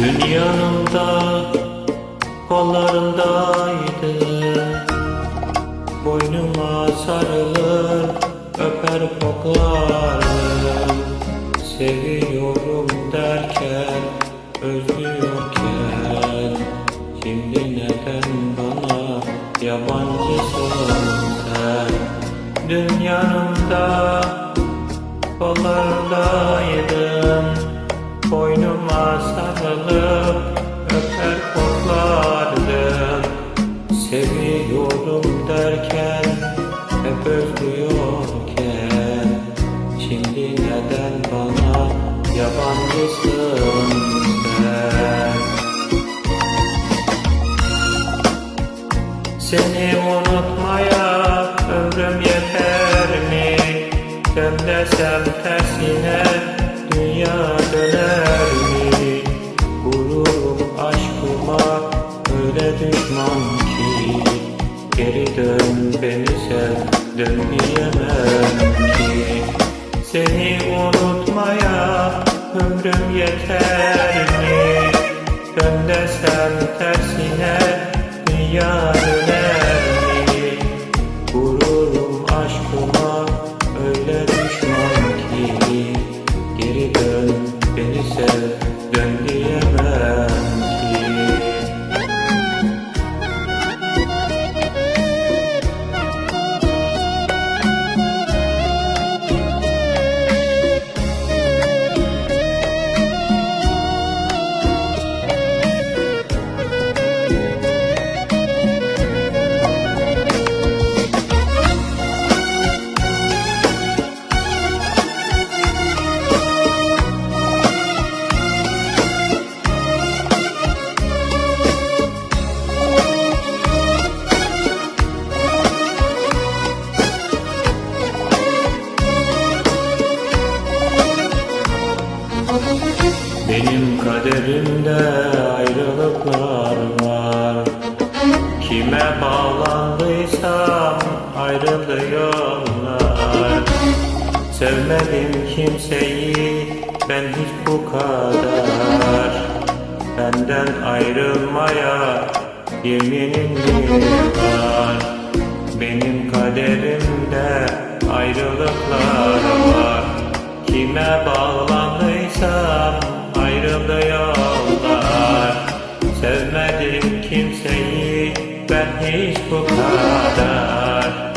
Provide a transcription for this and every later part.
Dünyanın kollarındaydı Boynuma sarılır öper koklardım Seviyorum derken özlüyorken Şimdi neden bana yabancısın sen? Dün yanımda kollarındaydım Seviyorum derken hep özlüyorken Şimdi neden bana yabancısın sen Seni unutmaya ömrüm yeter mi? Dön tersine dünya döner mi? Gururum aşkıma öyle düşman Geri dön beni sev dön diyemem ki Seni unutmaya ömrüm yeter mi? Dön desem tersine Benim kaderimde ayrılıklar var. Kime bağlandıysam ayrıldı yollar Sevmedim kimseyi ben hiç bu kadar. Benden ayrılmaya yeminim var. Benim kaderimde ayrılıklar var. Kime bağlandıysam ben hiç bu kadar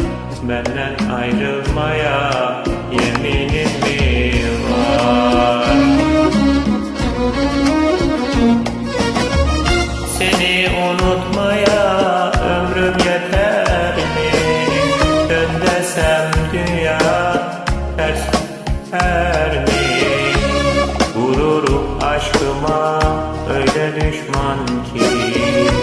Benden ayrılmaya yeminim mi var Seni unutmaya ömrüm yeter mi? Dön desem dünya ters er mi? Gururum aşkıma öyle düşman ki